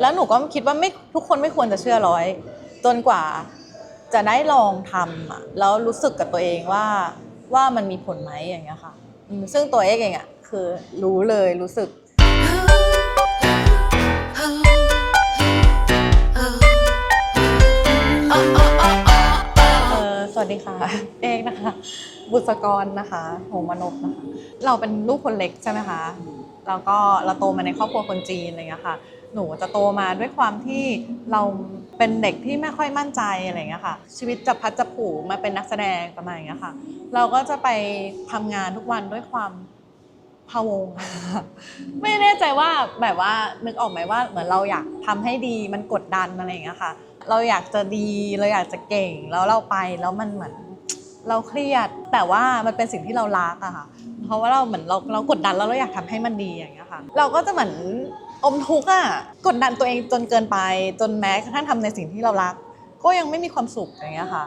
แล้วหนูก็คิดว่าไม่ทุกคนไม่ควรจะเชื่อร้อย จนกว่าจะได้ลองทำอะแล้วรู้สึกกับตัวเองว่าว่ามันมีผลไหมอย่างเงี้ยค่ะอืมซึ่งตัวเอกเองอะคือรู้เลยรู้สึก เออสวัสดีค่ะ เอกนะคะ บุษกรนะคะหมนกนะคะ เราเป็นลูกคนเล็กใช่ไหมคะ แล้วก็เราโตมาในครอบครัวคนจีนอะไรเงี้ยค่ะ หนูจะโตมาด้วยความที่เราเป็นเด็กที่ไม่ค่อยมั่นใจอะไรเงี้ยค่ะ ชีวิตจะพัดจะผูมาเป็นนักแสดงประมาณอย่างเงี้ยค่ะ เราก็จะไปทำงานทุกวันด้วยความพะวง ไม่แน่ใจว่าแบบว่านึกออกไหมว่าเหมือนเราอยากทำให้ดีมันกดดันอะไรเงี้ยค่ะ เราอยากจะดีเราอยากจะเก่งแล้วเราไปแล้วมันเหมือนเราเครียด แต่ว่ามันเป็นสิ่งที่เรารักอะค่ะ เพราะว่าเราเหมือนเราเรากดดันแล้วเราอยากทำให้มันดีอย่างเงี้ยค่ะ เราก็จะเหมือน อมทุกข์อะกดดันตัวเองจนเกินไป จนแม้กระทั่งทำในสิ่งที่เรารัก ก็ยังไม่มีความสุขอย่างเงี้ยค่ะ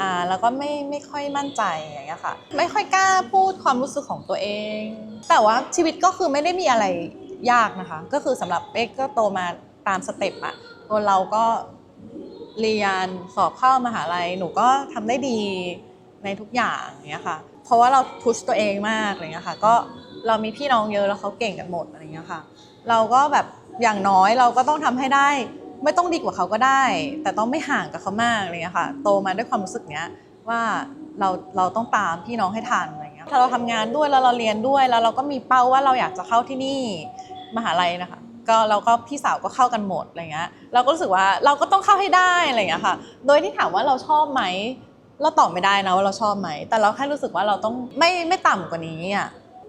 อ่าแล้วก็ไม่ไม่ค่อยมั่นใจอย่างเงี้ยค่ะ ไม่ค่อยกล้าพูดความรู้สึกของตัวเอง แต่ว่าชีวิตก็คือไม่ได้มีอะไรยากนะคะ ก็คือสำหรับเป๊กก็โตมาตามสเต็ปอะตัวเราก็เรียนสอบเข้ามหาลัยหนูก็ทำได้ดีในทุกอย่างอย่างเงี้ยค่ะเพราะว่าเราพุชตัวเองมากอะไรเงี้ยค่ะก็เรามีพี่น้องเยอะแล้วเขาเก่งกันหมดอะไรเงี้ยค่ะ เราก็แบบอย่างน้อยเราก็ต้องทำให้ได้ ไม่ต้องดีกว่าเขาก็ได้ แต่ต้องไม่ห่างกับเขามากอะไรเงี้ยค่ะ โตมาด้วยความรู้สึกเนี้ยว่าเราเราต้องตามพี่น้องให้ทันอะไรเงี้ยถ้าเราทำงานด้วยแล้วเราเรียนด้วยแล้วเราก็มีเป้าว่าเราอยากจะเข้าที่นี่มหาลัยนะคะก็เราก็พี่สาวก็เข้ากันหมดอะไรเงี้ยเราก็รู้สึกว่าเราก็ต้องเข้าให้ได้อะไรเงี้ยค่ะ โดยที่ถามว่าเราชอบไหมเราตอบไม่ได้นะว่าเราชอบไหม แต่เราแค่รู้สึกว่าเราต้องไม่ไม่ต่ำกว่านี้อะ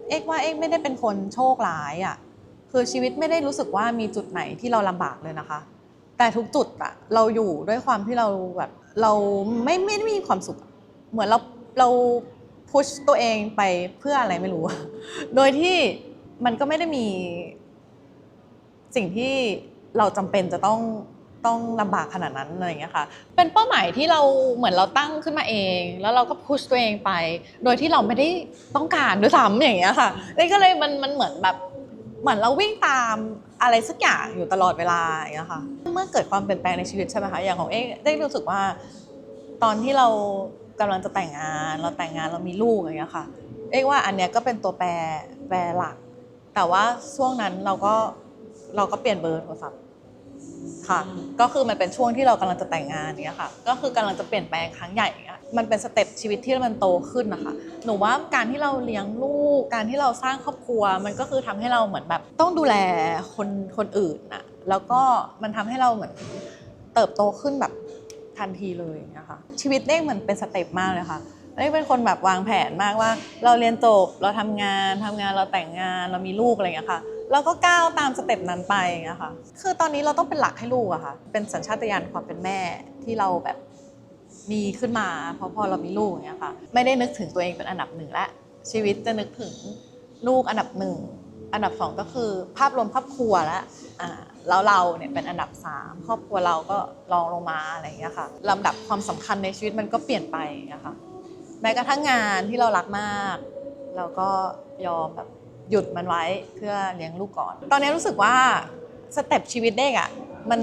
เอกว่าเอกไม่ได้เป็นคนโชคร้ายอะ คือชีวิตไม่ได้รู้สึกว่ามีจุดไหนที่เราลำบากเลยนะคะ แต่ทุกจุดอะเราอยู่ด้วยความที่เราแบบเราไม่ไม่ได้มีความสุข เหมือนเราเราพุชตัวเองไปเพื่ออะไรไม่รู้ โดยที่มันก็ไม่ได้มี สิ่งที่เราจำเป็นจะต้องต้องลำบากขนาดนั้นอะไรอย่างเงี้ยค่ะ เป็นเป้าหมายที่เราเหมือนเราตั้งขึ้นมาเอง แล้วเราก็พุชตัวเองไป โดยที่เราไม่ได้ต้องการด้วยซ้ำอย่างเงี้ยค่ะนี่ก็เลยมันมันเหมือนแบบ เหมือนเราวิ่งตามอะไรสักอย่างอยู่ตลอดเวลาอย่างเงี้ยค่ะเมื่อเกิดความเปลี่ยนแปลงในชีวิตใช่ไหมคะอย่างของเอ๊ได้รู้สึกว่า ตอนที่เรากำลังจะแต่งงาน เราแต่งงานเรามีลูกอย่างเงี้ยค่ะ เอ๊ว่าอันเนี้ยก็เป็นตัวแปรแปรหลัก แต่ว่าช่วงนั้นเราก็เราก็เปลี่ยนเบอร์โทรศัพท์ ค่ะ ก็คือมันเป็นช่วงที่เรากำลังจะแต่งงานเนี้ยค่ะ ก็คือกำลังจะเปลี่ยนแปลงครั้งใหญ่อะมันเป็นสเต็ปชีวิตที่มันโตขึ้นนะคะ หนูว่าการที่เราเลี้ยงลูก การที่เราสร้างครอบครัว มันก็คือทำให้เราเหมือนแบบ ต้องดูแลคนคนอื่นน่ะแล้วก็มันทำให้เราเหมือนเติบโตขึ้นแบบทันทีเลยอย่างเงี้ยค่ะ ชีวิตเด้งเหมือนเป็นสเต็ปมากเลยค่ะเด้งเป็นคนแบบวางแผนมากว่า เราเรียนจบเราทำงานทำงานเราแต่งงานเรามีลูกอะไรอย่างเงี้ยค่ะ เราก็ก้าวตามสเต็ปนั้นไปอย่างเงี้ยค่ะคือตอนนี้เราต้องเป็นหลักให้ลูกอะค่ะ เป็นสัญชาตญาณความเป็นแม่ที่เราแบบมีขึ้นมาเพราะพอเรามีลูกอย่างเงี้ยค่ะ ไม่ได้นึกถึงตัวเองเป็นอันดับหนึ่งละชีวิตจะนึกถึงลูกอันดับหนึ่งอันดับสองก็คือภาพรวมครอบครัวละอ่าแล้วเราเนี่ยเป็นอันดับสามครอบครัวเราก็รองลงมาอะไรอย่างเงี้ยค่ะลำดับความสำคัญในชีวิตมันก็เปลี่ยนไปอย่างเงี้ยค่ะแม้กระทั่งงานที่เรารักมาก เราก็ยอมแบบ หยุดมันไว้เพื่อเลี้ยงลูกก่อน ตอนนี้รู้สึกว่าสเต็ปชีวิตเด็กอะ่ะมัน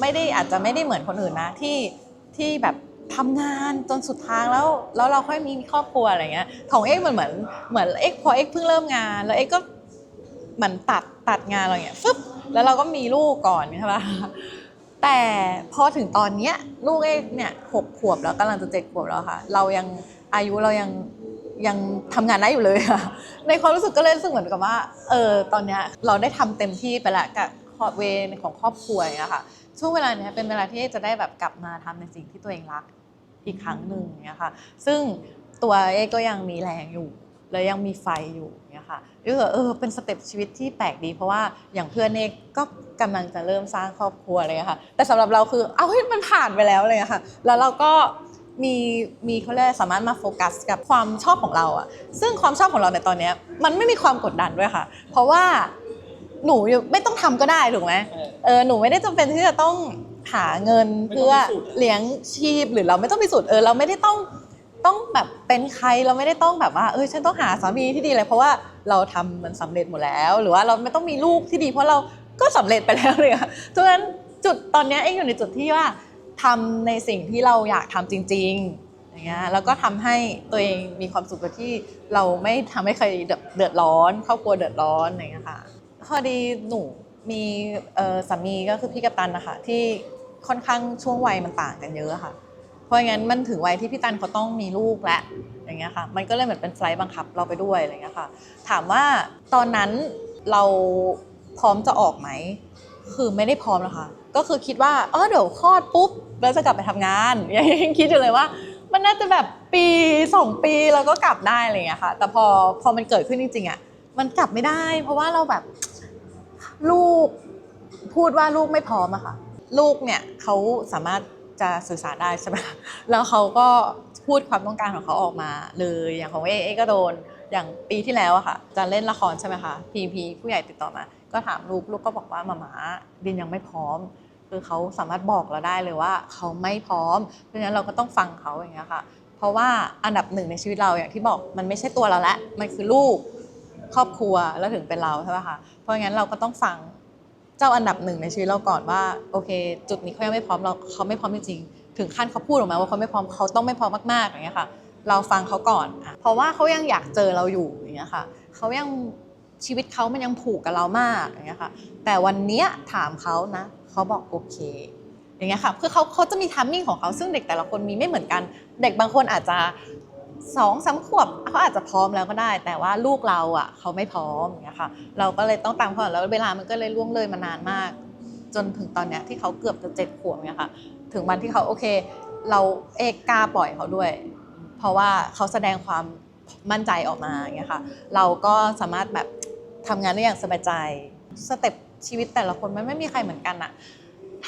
ไม่ได้อาจจะไม่ได้เหมือนคนอื่นนะที่ที่แบบทำงานจนสุดทางแล้วแล้วเราค่อยมีครอบครัวอะไรเงี้ยของเอ็กมันเหมือนเหมือนเอ็กพอเอ็กเพิ่งเริ่มงานแล้วเอ็กก็เหมือนตัดตัดงานอะไรเงี้ยฟึบแล้วเราก็มีลูกก่อนใช่ปะแต่พอถึงตอนเนี้ยลูกเอกเนี่ยหกขวบแล้วกำลังจะเจ็ดขวบแล้วค่ะ เรายังอายุเรายัง ยังทำงานได้อยู่เลยค่ะ ในความรู้สึกก็เลยรู้สึกเหมือนกับว่า เออ ตอนเนี้ยเราได้ทำเต็มที่ไปล้วกับขอบเวรของครอบครัวอย่างเงี้ยค่ะ ช่วงเวลาเนี้ยเป็นเวลาที่จะได้แบบกลับมาทำในสิ่งที่ตัวเองรักอีกครั้งหนึ่งอย่างเงี้ยค่ะ ซึ่งตัวเอกก็ยังมีแรงอยู่ แล้วยังมีไฟอยู่เนี่ยค่ะรู้สึกเออ เป็นสเต็ปชีวิตที่แปลกดี เพราะว่าอย่างเพื่อนเอกก็กำลังจะเริ่มสร้างครอบครัวเลยค่ะ แต่สำหรับเราคือ เอาเฮ้ยมันผ่านไปแล้วเลยค่ะ แล้วเราก็ มีมีเขาเรียกสามารถมาโฟกัสกับความชอบของเราอะซึ่งความชอบของเราในตอนเนี้ยมันไม่มีความกดดันด้วยค่ะ เพราะว่าหนูไม่ต้องทำก็ได้ถูกไหมเออเออหนูไม่ได้จำเป็นที่จะต้องหาเงินไม่ต้องเพื่อพิสูจน์เลี้ยงชีพหรือเราไม่ต้องพิสูจน์เออเราไม่ได้ต้องต้องแบบเป็นใครเราไม่ได้ต้องแบบว่าเออฉันต้องหาสามีที่ดีเลยเพราะว่าเราทำมันสำเร็จหมดแล้ว หรือว่าเราไม่ต้องมีลูกที่ดี เพราะเราก็สำเร็จไปแล้วเลยอะทุกนั้นจุดตอนเนี้ยเอ็กอยู่ในจุดที่ว่า ทำในสิ่งที่เราอยากทำจริง ๆ อย่างเงี้ยแล้วก็ทำให้ตัวเองมีความสุขโดยที่เราไม่ทำให้ใครเดือดร้อนครอบครัวเดือดร้อนอย่างเงี้ยค่ะพอดีหนูมีสามีก็คือพี่กัปตันนะคะที่ค่อนข้างช่วงวัยมันต่างกันเยอะค่ะ เพราะงั้นมันถึงวัยที่พี่ตันเขาต้องมีลูกแล้วอย่างเงี้ยค่ะ มันก็เลยเหมือนเป็นไฟล์บังคับเราไปด้วยอะไรเงี้ยค่ะ ถามว่าตอนนั้นเราพร้อมจะออกไหม คือไม่ได้พร้อมนะคะ ก็คือคิดว่าเออเดี๋ยวคลอดปุ๊บแล้วจะกลับไปทำงานยังคิดอยู่เลยว่า มันน่าจะแบบปีสองปีแล้วก็กลับได้อะไรเงี้ยค่ะ แต่พอพอมันเกิดขึ้นจริงๆอะมันกลับไม่ได้ เพราะว่าเราแบบลูกพูดว่าลูกไม่พร้อมอะค่ะ ลูกเนี่ยเขาสามารถจะสื่อสารได้ใช่ไหมแล้วเขาก็พูดความต้องการของเขาออกมาเลยอย่างของเอเอก็โดน อย่างปีที่แล้วอะค่ะจะเล่นละครใช่ไหมคะพีพีผู้ใหญ่ติดต่อมา ก็ถามลูกลูกก็บอกว่ามามาดินยังไม่พร้อม คือเขาสามารถบอกเราได้เลยว่าเขาไม่พร้อม เพราะฉะนั้นเราก็ต้องฟังเขาอย่างเงี้ยค่ะ เพราะว่าอันดับหนึ่งในชีวิตเราอย่างที่บอกมันไม่ใช่ตัวเราละมันคือลูกครอบครัวแล้วถึงเป็นเราใช่ไหมคะเพราะงั้นเราก็ต้องฟังเจ้าอันดับหนึ่งในชีวิตเราก่อนว่าโอเค จุดนี้เขายังไม่พร้อมเราเขาไม่พร้อมจริงๆถึงขั้นเขาพูดออกมาว่าเขาไม่พร้อมเขาต้องไม่พร้อมมากๆอย่างเงี้ยค่ะ เราฟังเขาก่อนอะเพราะว่าเขายังอยากเจอเราอยู่อย่างเงี้ยค่ะเขายังชีวิตเขามันยังผูกกับเรามากอย่างเงี้ยค่ะ แต่วันเนี้ยถามเขานะเขาบอกโอเค อย่างเงี้ยค่ะคือเขาเขาจะมีทัมมิ่งของเขาซึ่งเด็กแต่ละคนมีไม่เหมือนกัน เด็กบางคนอาจจะสองสามขวบเขาอาจจะพร้อมแล้วก็ได้ แต่ว่าลูกเราอะเขาไม่พร้อมอย่างเงี้ยค่ะเราก็เลยต้องตามเขาแล้วเวลามันก็เลยล่วงเลยมานานมาก จนถึงตอนเนี้ยที่เขาเกือบจะเจ็ดขวบเนี่ยค่ะ ถึงวันที่เขาโอเค เราเอกกล้าปล่อยเขาด้วย เพราะว่าเขาแสดงความมั่นใจออกมาอย่างเงี้ยค่ะ เราก็สามารถแบบทำงานได้อย่างสบายใจ สเต็ปชีวิตแต่ละคนมันไม่มีใครเหมือนกันอะ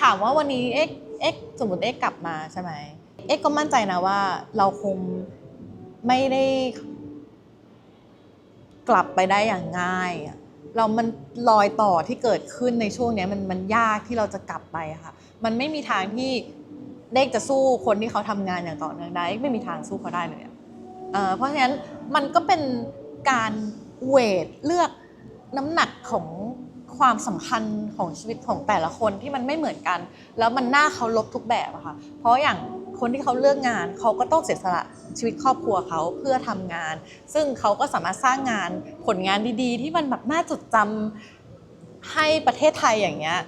ถามว่าวันนี้เอ็กเอ็กสมมติเอ็กกลับมาใช่ไหมเอ็กก็มั่นใจนะว่าเราคงไม่ได้ กลับไปได้อย่างง่ายอะเรามันรอยต่อที่เกิดขึ้นในช่วงนี้มันมันยากที่เราจะกลับไปค่ะ มันไม่มีทางที่ เด็กจะสู้คนที่เขาทำงานอย่างต่อเนื่องได้ไม่มีทางสู้เขาได้เลยเพราะฉะนั้นมันก็เป็นการเวทเลือกน้ำหนักของความสำคัญของชีวิตของแต่ละคนที่มันไม่เหมือนกัน แล้วมันน่าเคารพทุกแบบอะค่ะเพราะอย่างคนที่เขาเลือกงานเขาก็ต้องเสียสละชีวิตครอบครัวเขาเพื่อทำงาน ซึ่งเขาก็สามารถสร้างงานผลงานดีๆ ที่มันแบบน่าจดจำให้ประเทศไทยอย่างเงี้ย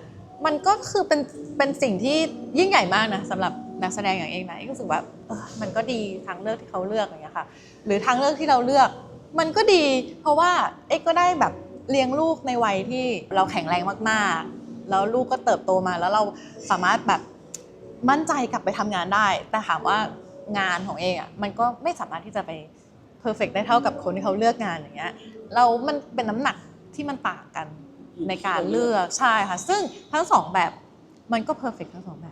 มันก็คือเป็นเป็นสิ่งที่ยิ่งใหญ่มากนะสำหรับนักแสดงอย่างเองนะเอกรู้สึกว่ามันก็ดีทางเลือกที่เขาเลือกอย่างเงี้ยค่ะ หรือทางเลือกที่เราเลือก มันก็ดี เพราะว่าเอ็กก็ได้แบบเลี้ยงลูกในวัยที่เราแข็งแรงมากๆ แล้วลูกก็เติบโตมาแล้วเราสามารถแบบมั่นใจกลับไปทำงานได้ แต่ถามว่างานของเองอะมันก็ไม่สามารถที่จะไปเพอร์เฟกได้เท่ากับคนที่เขาเลือกงานอย่างเงี้ยเรามันเป็นน้ำหนักที่มันต่างกัน ในการเลือกใช่ค่ะ ซึ่งทั้งสองแบบมันก็เพอร์เฟกทั้งสองแบบ